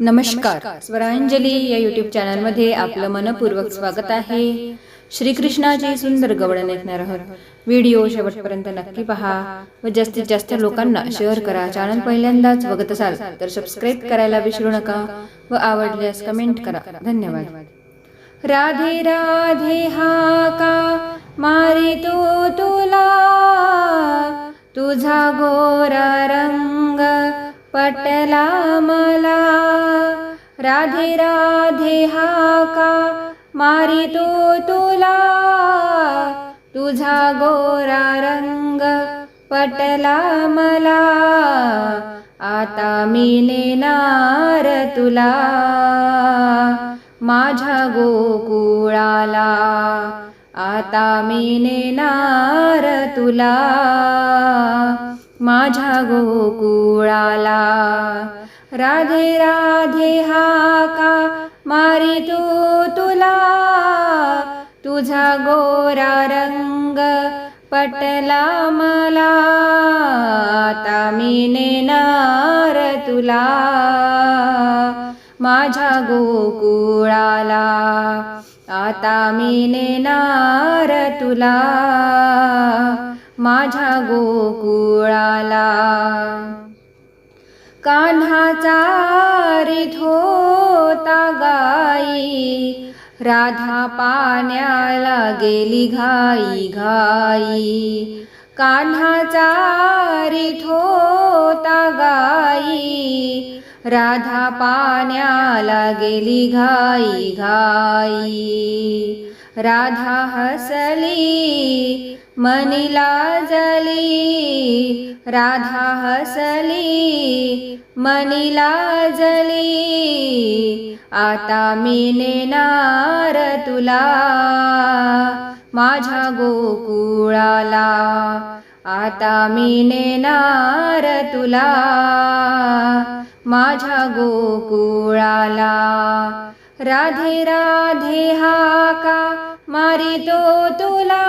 नमस्कार. स्वरांजली या युट्यूब चॅनलमध्ये आपलं मनपूर्वक स्वागत आहे. श्रीकृष्णाची सुंदर गवळण ऐकणार आहोत. व्हिडिओ शेवटपर्यंत नक्की पहा व जास्तीत जास्त लोकांना शेअर करा. चॅनल पहिल्यांदाच बघत असाल तर सबस्क्राईब करायला विसरू नका व आवडल्यास कमेंट करा. धन्यवाद. राधे राधे हा का? मारितो तुला. तुझा गोरा रंग पटला मा राधे राधे हा का? मारितो तुला. तुझा गोरा रंग पटला मला. आता मी नेणार तुला. माझ्या गोकुळाला. आता मी नेणार तुला. माझ्या गोकुळाला. राधे राधे हा का मारितो तुला? तुझा गोरा रंग पटला मला. आता मी नेणार तुला. माझ्या गोकुळाला. आता मी नेणार तुला. माझ्या गोकुळाला. कान्हाचा रिधोता गाई राधा पाण्याला गेली घाई घाई. कान्हाचा रिधोता गाई राधा पाण्याला गेली घाई घाई. राधा हसली मनीला जली. राधा हसली मनीला जली. आता मी नेणार तुला माझ्या गोकुळाला. आता मी नेणार तुला माझ्या गोकुळाला. राधे राधे हा का मारितो तुला?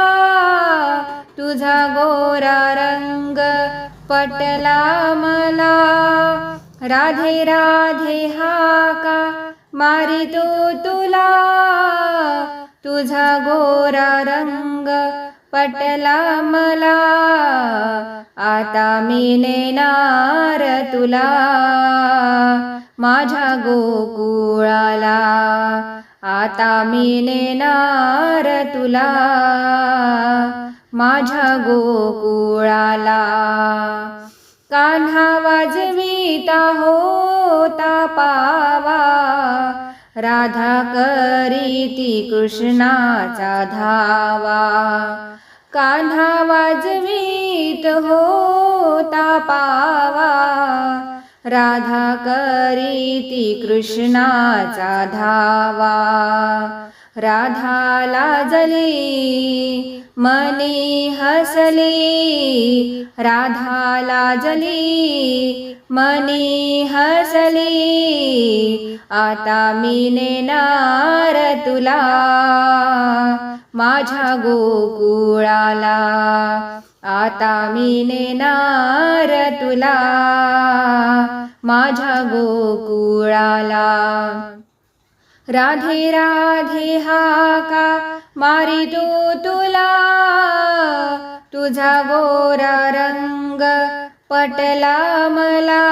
तुझा गोरा रंग पटला मला. राधे राधे हा का मारितो तुला? तुझा गोरा रंग पटला मला. आता मी नेणार तुला. माझ्या गोकुळाला. आता मी नेणार तुला. माझ्या गोकुळाला. कान्हा वाजविता होता पावा. राधा करीती कृष्णाचा धावा. कान्हा वाजवीत होता पावा. राधा करीती कृष्णाचा धावा. राधा लाजली मनी हसली. राधा लाजली मनी हसली. आता मी नेणार तुला माझ्या गोकुळाला. आता मी नेणार तुला माझ्या गोकुळाला. राधे राधे हा का मारितो तुला? तुझा गोरा रंग पटला मला.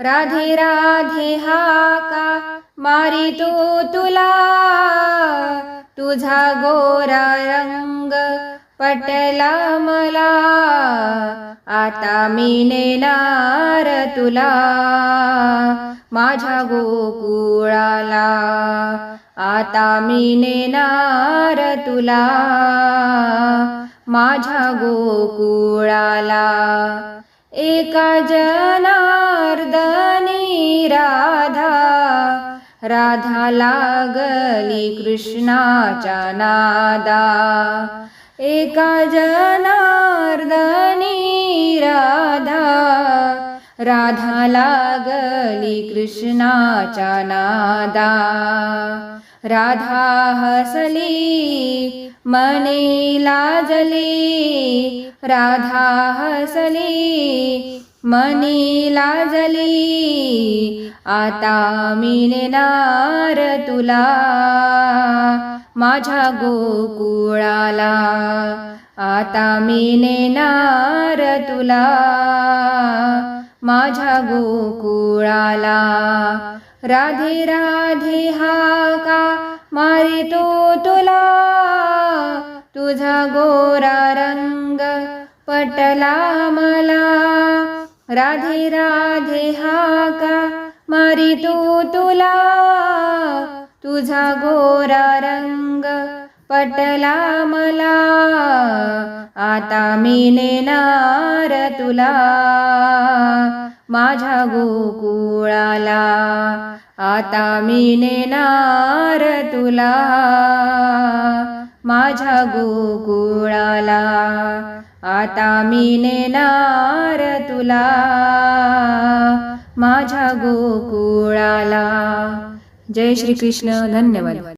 राधे राधे हा का मारितो तुला? तुझा गोरा रंग पटला मला. आता मी नेणार तुला. माझ्या गोकुळाला. आता मी नेणार तुला. माझ्या गोकुळाला. एका जनार्दनी राधा. राधा लागली कृष्णाच्या नादा. एका जनार्दनी राधा. राधा लागली कृष्णाच्या नादा. राधा हसली मने लाजली. राधा हसली मनी लाजली आता मी नेणार तुला. माझ्या गोकुळाला आता मी नेणार तुला. माझ्या गोकुळाला राधे राधे हा का मारितो तुला? तुझा गोरा रंग पटला मला. राधे राधे हा का? मारी तू तुला. तुझा गोरा रंग पटला मला. आता मी नेणार तुला. माझ्या गोकुळाला. आता मी नेणार तुला. माझ्या गोकुळाला. आता मी नेणार तुला. माझ्या गोकुळाला. जय श्री कृष्ण धन्यवाद.